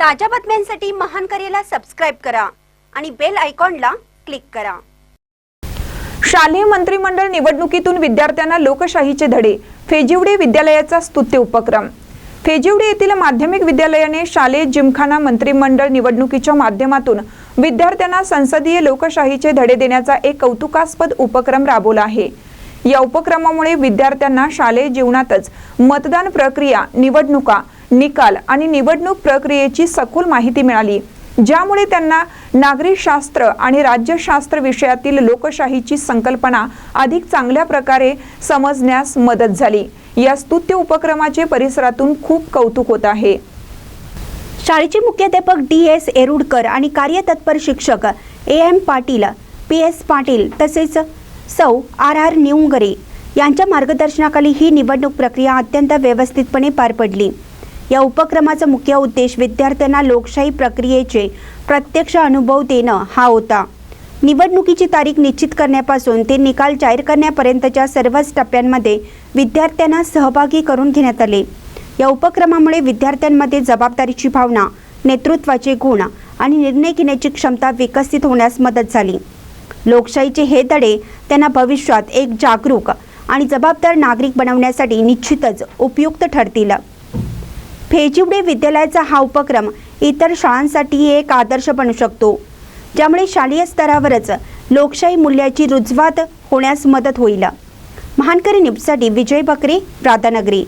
ताज्या बातम्यांसाठी महान करेला सबस्क्राईब करा आणि बेल आयकॉनला क्लिक करा. शालेय मंत्रिमंडळ निवडणुकीतून विद्यार्थ्यांना लोकशाहीचे धडे फेजिवडे विद्यालयाचा स्तुत्य उपक्रम. फेजिवडे येथील माध्यमिक विद्यालयाने शालेय जिमखाना मंत्रिमंडळ निवडणुकीच्या माध्यमातून विद्यार्थ्यांना संसदीय लोकशाहीचे धडे देण्याचा एक कौतुकास्पद उपक्रम राबवला आहे. या उपक्रमामुळे विद्यार्थ्यांना शालेय जीवनातच मतदान प्रक्रिया निवडणुका निकाल आणि निवडणूक प्रक्रियेची सखोल माहिती मिळाली ज्यामुळे त्यांना नागरिकशास्त्र आणि राज्यशास्त्र विषयातील लोकशाहीची संकल्पना अधिक चांगल्या प्रकारे समजण्यास मदत झाली. या स्तुत्य उपक्रमाचे परिसरातून खूप कौतुक होत आहे. शाळेचे मुख्याध्यापक डी एस एरुडकर आणि कार्यतत्पर शिक्षक A M Patil P S Patil तसेच सौ आर आर निवंगरे यांच्या मार्गदर्शनाखाली ही निवडणूक प्रक्रिया अत्यंत व्यवस्थितपणे पार पडली. या उपक्रमाचा मुख्य उद्देश विद्यार्थ्यांना लोकशाही प्रक्रियेचे प्रत्यक्ष अनुभव देणं हा होता. निवडणुकीची तारीख निश्चित करण्यापासून ते निकाल जाहीर करण्यापर्यंतच्या सर्वच टप्प्यांमध्ये विद्यार्थ्यांना सहभागी करून घेण्यात आले. या उपक्रमामुळे विद्यार्थ्यांमध्ये जबाबदारीची भावना नेतृत्वाचे गुण आणि निर्णय घेण्याची क्षमता विकसित होण्यास मदत झाली. लोकशाहीचे हे धडे त्यांना भविष्यात एक जागरूक आणि जबाबदार नागरिक बनवण्यासाठी निश्चितच उपयुक्त ठरतील. फेजिवडे विद्यालयाचा हा उपक्रम इतर शाळांसाठी एक आदर्श बनू शकतो ज्यामुळे शालेय स्तरावरच लोकशाही मूल्याची रुजवात होण्यास मदत होईल. महानकरी न्यूजसाठी विजय बकरे राधानगरी.